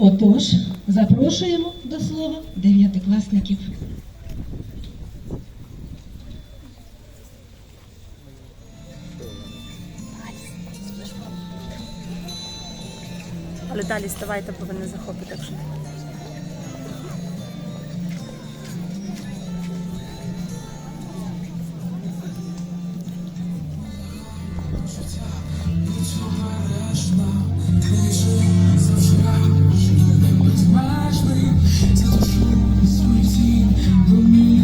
Отож, запрошуємо до слова дев'ятикласників. Але далі ставайте, бо ви не захопите. Життя. Завжди безмежний, за душу суті, бо мій.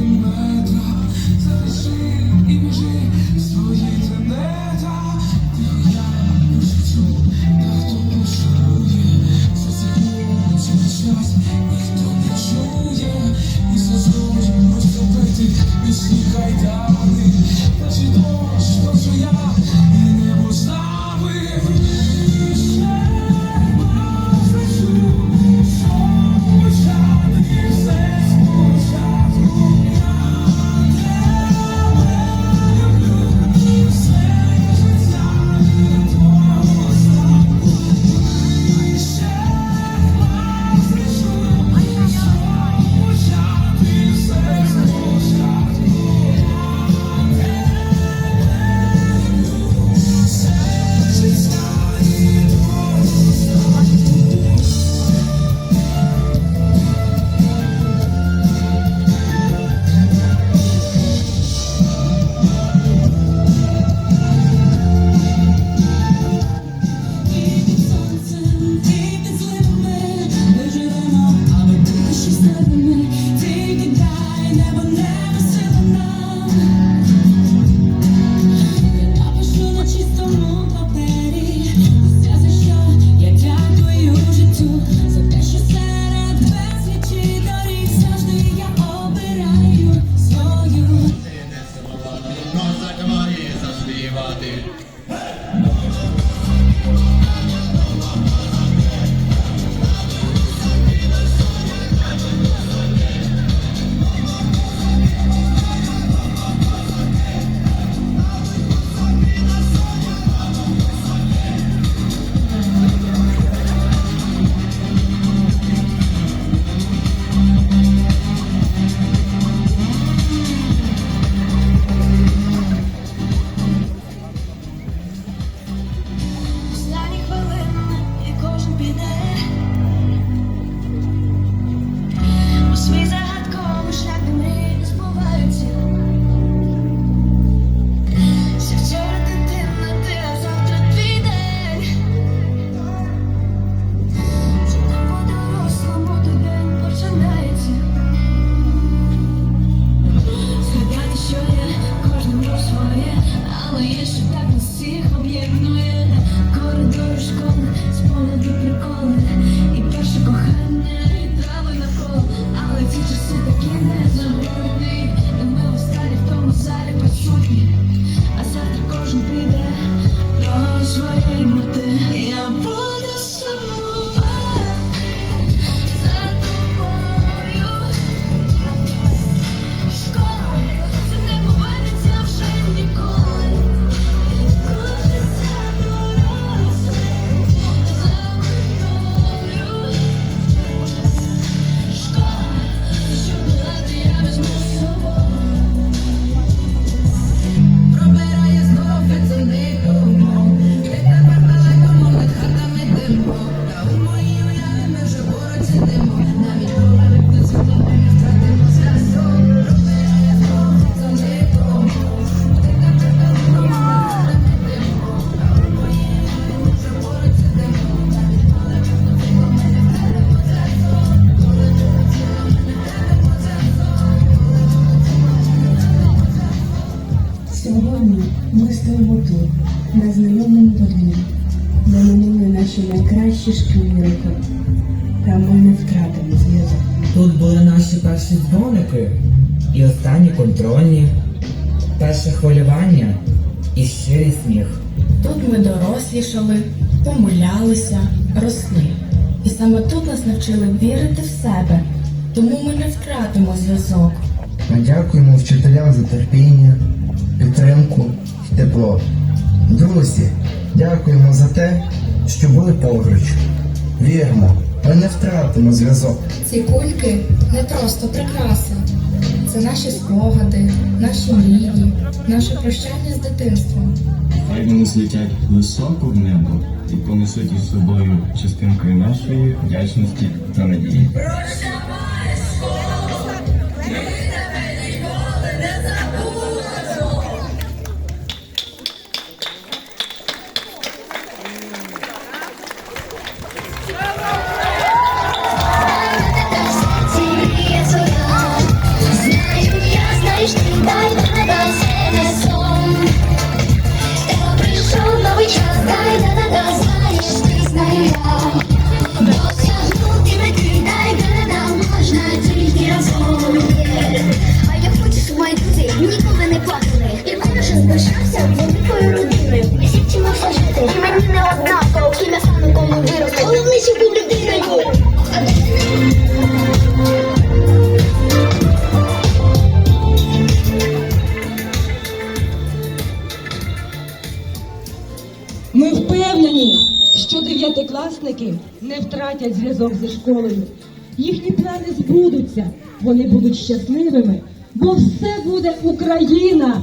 шкірики, та ми не втратили зв'язок. Тут були наші перші дзвоники і останні контрольні, перше хвилювання і щирий сміх. Тут ми дорослішали, помилялися, росли. І саме тут нас навчили вірити в себе, тому ми не втратимо зв'язок. Ми дякуємо вчителям за терпіння, підтримку і тепло. Друзі, дякуємо за те що були поруч. Вірмо, ми не втратимо зв'язок. Ці кульки не просто прикраса. Це наші спогади, наші мрії, наше прощання з дитинством. Хай вони злітять високо в небо і понесуть із собою частинкою нашої вдячності та надії. Дев'ятикласники не втратять зв'язок зі школою. Їхні плани збудуться, вони будуть щасливими, бо все буде Україна.